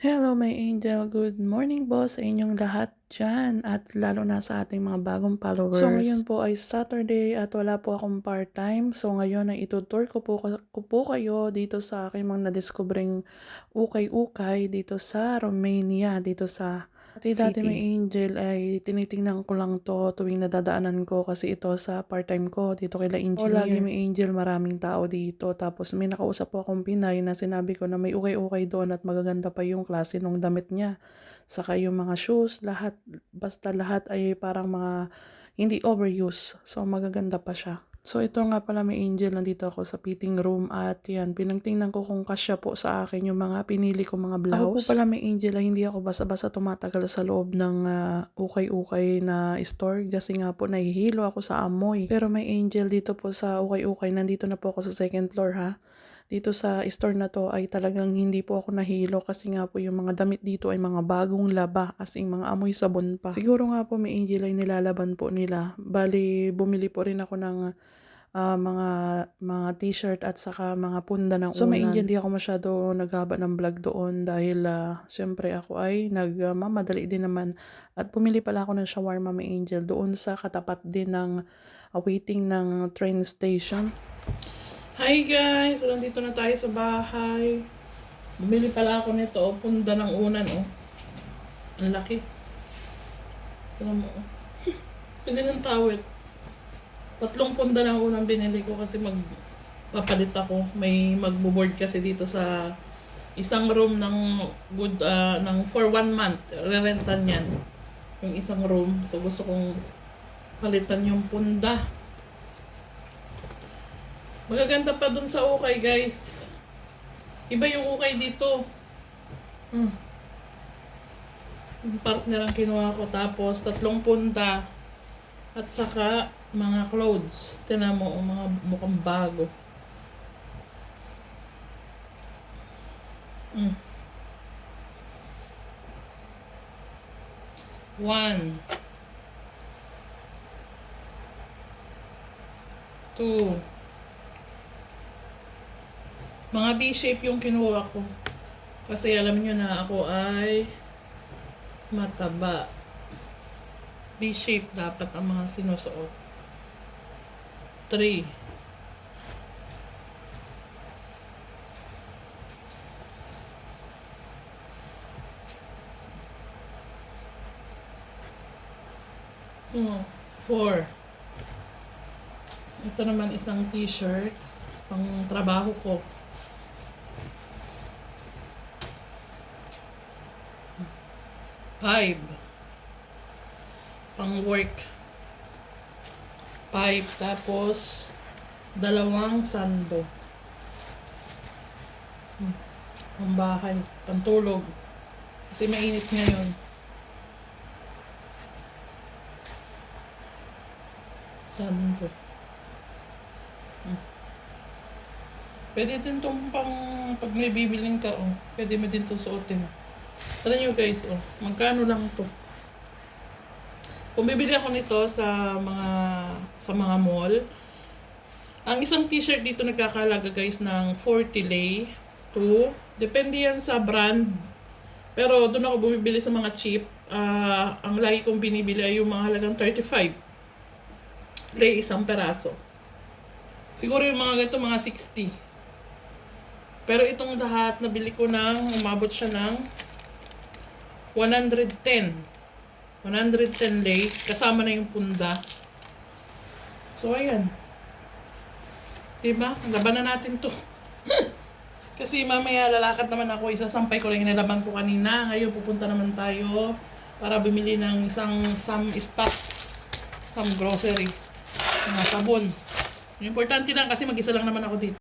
Hello, my angel. Good morning po sa inyong lahat dyan at lalo na sa ating mga bagong followers. So ngayon po ay Saturday at wala po akong part-time. So ngayon ay itutour ko po, ko po kayo dito sa aking mga nadiskubreng ukay-ukay dito sa Romania, dito sa Dati dati City. may angel ay tinitingnan ko lang to tuwing nadadaanan ko kasi ito sa part-time ko dito kay La Engineer. O lagi may angel, maraming tao dito. Tapos may nakausap po akong Pinay na sinabi ko na may ukay-ukay doon at magaganda pa yung klase ng damit niya. Saka yung mga shoes, lahat, basta lahat ay parang mga hindi overuse. So magaganda pa siya. So ito nga pala may angel, nandito ako sa fitting room at yan, pinagtingnan ko kung kasya po sa akin yung mga pinili ko mga blouse. Ako po pala may angel ay hindi ako basta-basta tumatagal sa loob ng ah, ukay-ukay na store kasi nga po nahihilo ako sa amoy. Pero may angel dito po sa ukay-ukay, nandito na po ako sa second floor ha dito sa store na to ay talagang hindi po ako nahilo kasi nga po yung mga damit dito ay mga bagong laba as in mga amoy sabon pa. Siguro nga po may angel ay nilalaban po nila. Bali, bumili po rin ako ng ah, mga mga t-shirt at saka mga punda ng So, may unan. angel, hindi ako masyado naghaba ng vlog doon dahil ah, syempre ako ay nagmamadali din naman at bumili pala ako ng shawarma may angel doon sa katapat din ng ah, waiting ng train station. Hi guys! So, nandito na tayo sa bahay. Bumili pala ako nito, oh, punda ng unan, oh. Ang laki. Tignan mo, oh. Pwede ng towel. Tatlong punda ng unang binili ko kasi magpapalit ako. May magbo-board kasi dito sa isang room ng good ah, ng for one month. Re-rentan yan. Yung isang room. So gusto kong palitan yung punda. Magaganda pa dun sa ukay, guys. Iba yung ukay dito. Hmm. Yung partner ang kinuha ko. Tapos, tatlong punta. At saka, mga clothes. Tinan mo, oh, mga mukhang bago. Hmm. One. Two. Mga B-shape yung kinuha ko. Kasi alam nyo na ako ay mataba. B-shape dapat ang mga sinusuot. 3. Oh, 4. Ito naman isang t-shirt pang trabaho ko. Five. Pang work. Five. Tapos, dalawang sando. Hmm. Ang bahay. Pantulog. Kasi mainit ngayon. Sando. Hmm. Pwede din tong pang pag may bibiling ka, oh. Pwede mo din itong suotin. Tara nyo guys, oh. Magkano lang to? Kung ako nito sa mga sa mga mall, ang isang t-shirt dito nagkakalaga guys ng 40 lei to depende yan sa brand. Pero doon ako bumibili sa mga cheap. Ah, ang lagi kong binibili ay yung mga halagang 35 lei isang peraso. Siguro yung mga ganito mga 60. Pero itong lahat nabili ko ng umabot siya ng 110. 110 lei. Kasama na yung punda. So, ayan. Diba? Laban na natin to. Kasi mamaya lalakad naman ako. Isasampay ko lang yung ko kanina. Ngayon pupunta naman tayo para bumili ng isang some stock. Some grocery. Mga sabon. Importante lang kasi mag-isa lang naman ako dito.